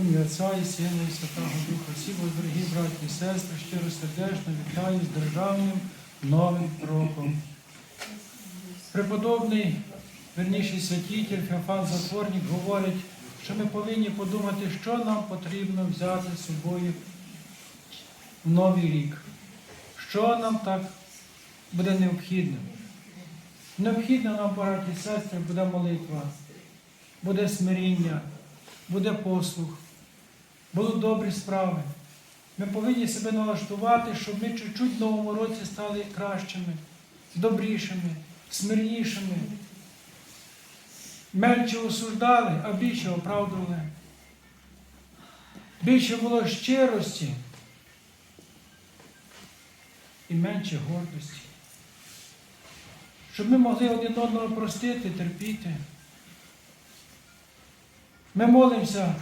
Отця і Сина і Святого Духа. Всі вас, дорогі браті і сестри, щиро сердечно вітаю з державним новим роком. Преподобний, верніший святитель Феофан Затворник говорить, що ми повинні подумати, що нам потрібно взяти з собою в новий рік. Що нам так буде необхідно? Необхідно нам, браті і сестри, буде молитва, буде смиріння, буде послух, будуть добрі справи. Ми повинні себе налаштувати, щоб ми чуть-чуть в новому році стали кращими, добрішими, смирнішими. Менше осуждали, а більше оправдували. Більше було щирості і менше гордості. Щоб ми могли один одного простити, терпіти. Ми молимося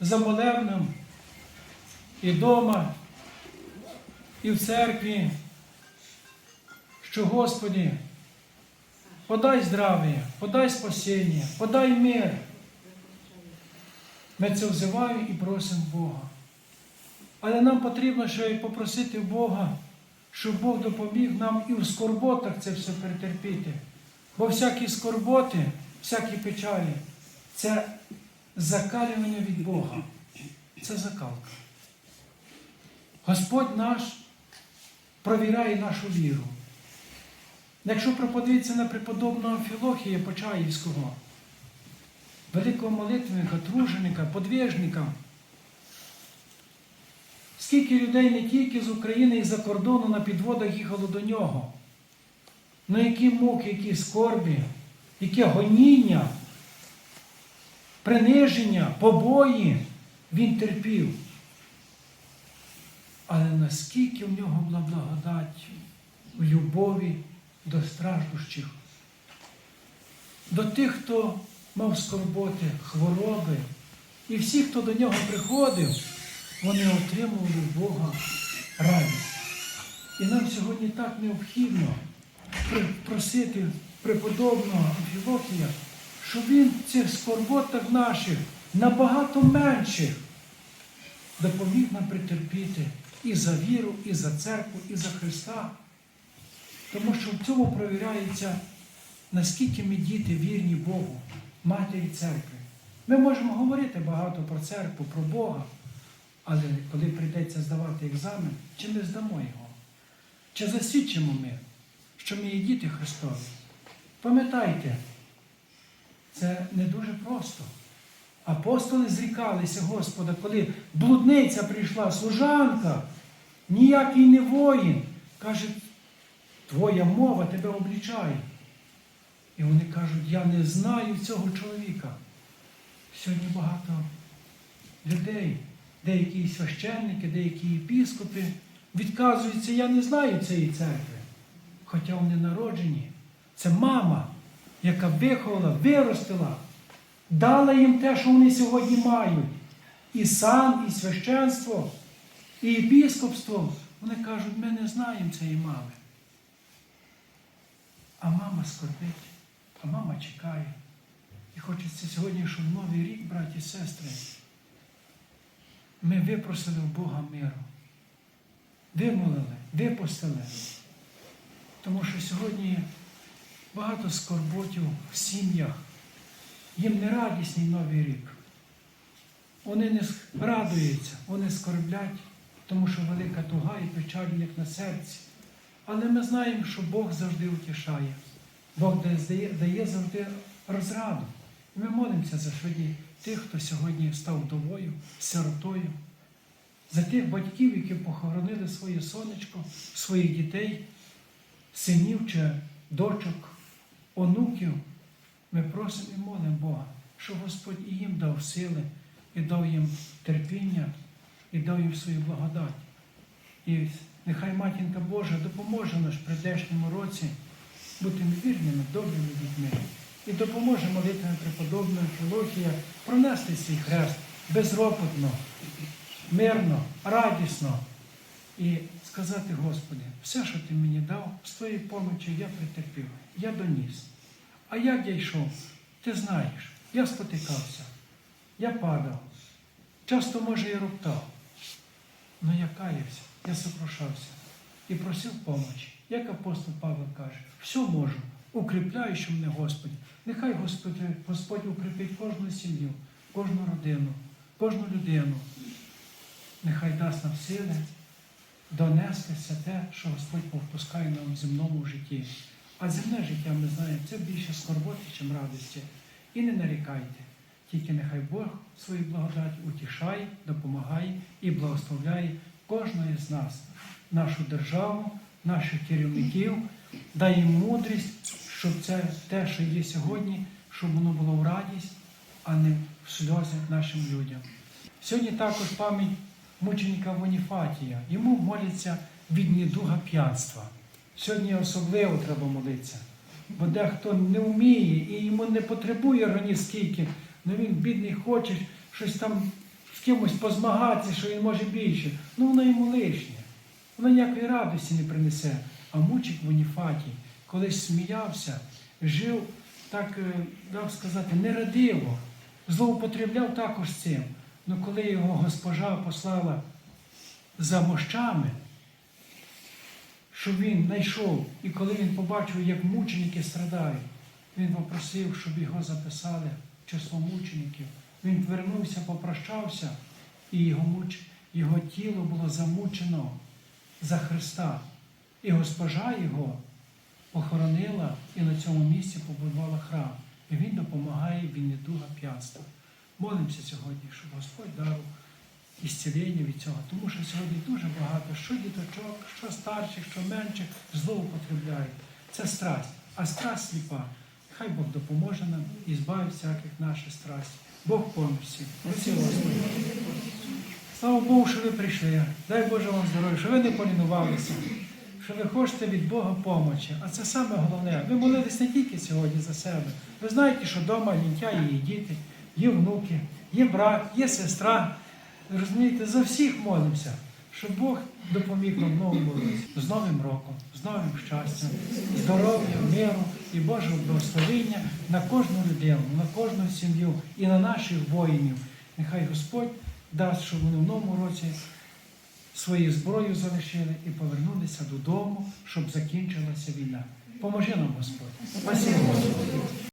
за молебнем і вдома, і в церкві, що Господі, подай здрав'я, подай спасіння, подай мир. Ми це взиваємо і просимо Бога. Але нам потрібно ще й попросити Бога, щоб Бог допоміг нам і в скорботах це все перетерпіти. Бо всякі скорботи, всякі печалі це закалювання від Бога. Це закалка. Господь наш провіряє нашу віру. Якщо проподивитися на преподобного Філохія Почаївського, великого молитвенника, труженика, подвижника, скільки людей не тільки з України і за кордону на підводах їхало до нього, ну які муки, які скорбі, яке гоніння, приниження, побої він терпів. Але наскільки в нього була благодать в любові до страждущих, до тих, хто мав скорботи, хвороби, і всі, хто до нього приходив, вони отримували в Бога радість. І нам сьогодні так необхідно просити преподобного Амфілохія, щоб він цих скорботах наших набагато менших допоміг нам претерпіти і за віру, і за церкву, і за Христа. Тому що в цьому провіряється, наскільки ми діти вірні Богу, Матері церкви. Ми можемо говорити багато про церкву, про Бога, але коли прийдеться здавати екзамен, чи ми здамо його? Чи засвідчимо ми, що ми є діти Христові? Пам'ятайте, це не дуже просто. Апостоли зрікалися Господа, коли блудниця прийшла, служанка, ніякий не воїн. Каже, твоя мова тебе облічає. І вони кажуть, я не знаю цього чоловіка. Сьогодні багато людей, деякі священники, деякі єпіскопи відказуються, я не знаю цієї церкви. Хоча вони народжені. Це мама, яка виховала, виростила, дала їм те, що вони сьогодні мають. І сан, і священство, і єпіскопство. Вони кажуть, ми не знаємо цієї мами. А мама скорбить, а мама чекає. І хочеться сьогодні, щоб новий рік, браті і сестри, ми випросили в Бога миру. Вимолили, випустили. Тому що сьогодні багато скорботів в сім'ях. Їм не радісний новий рік. Вони не радуються, вони скорблять, тому що велика туга і печаль в на серці. Але ми знаємо, що Бог завжди утішає. Бог дає, дає завжди розраду. І ми молимося за сьогодні тих, хто сьогодні став вдовою, сиротою, за тих батьків, які похоронили своє сонечко, своїх дітей, синів чи дочок, онуків. Ми просимо і молимо Бога, щоб Господь і їм дав сили, і дав їм терпіння, і дав їм свою благодать. І нехай Матінка Божа допоможе наш в прийдешньому році бути вірними, добрими людьми. І допоможе молитвам преподобного Філохія пронести свій хрест безропотно, мирно, радісно і сказати, Господи, все, що ти мені дав, з твоєю помочі я претерпів, я доніс. А як я йшов, ти знаєш, я спотикався, я падав, Часто, може, і роптав. Но я каявся, я сокрушався і просив помочі. Як апостол Павло каже, все можу, укріпляючи мене Господь. Нехай Господь, Господь укріпить кожну сім'ю, кожну родину, кожну людину. Нехай дасть нам сили донести все те, що Господь повпускає нам в земному житті. А земне життя, ми знаємо, це більше скорботи, ніж радості. І не нарікайте. Тільки нехай Бог свою благодать утішає, допомагає і благословляє кожного з нас, нашу державу, наших керівників, дає мудрість, щоб це те, що є сьогодні, щоб воно було в радість, а не в сльози нашим людям. Сьогодні також пам'ять мученика Воніфатія. Йому моляться від недуга п'янства. Сьогодні особливо треба молитися, бо дехто не вміє і йому не потребує організм скільки, але він, бідний, хоче щось там з кимось позмагатися, що він може більше. Ну воно йому лишнє. Воно ніякої радості не принесе. А мучик Воніфатій колись сміявся, жив так, е, як сказати, нерадиво, злоупотребляв також цим. Ну коли його госпожа послала за мощами, щоб він знайшов, і коли він побачив, як мученики страдають, він попросив, щоб його записали в число мучеників. Він вернувся, попрощався, і його, муч... його тіло було замучено за Христа. І госпожа його похоронила і на цьому місці побудувала храм. І він допомагає від недуга п'янства. Молимося сьогодні, щоб Господь дав ісцілення від цього, тому що сьогодні дуже багато, що діточок, що старших, що менших, злоупотребляють. Це страсть, а страсть сліпа. Хай Бог допоможе нам і збавить всяких наших страстей. Бог. Оці Господи. Слава Богу, що ви прийшли. Дай Боже вам здоров'я, що ви не полінувалися, що ви хочете від Бога помочі. А це саме головне. Ви молитесь не тільки сьогодні за себе. Ви знаєте, що вдома лінтя є діти, є внуки, є брат, є сестра. Розумієте, за всіх молимося, щоб Бог допоміг нам новому році. З Новим роком, з новим щастям, здоров'я, миру і Божого благословення на кожну людину, на кожну сім'ю і на наших воїнів. Нехай Господь дасть, щоб вони в новому році свою зброю залишили і повернулися додому, щоб закінчилася війна. Поможи нам, Господь. Спасибо, Господь.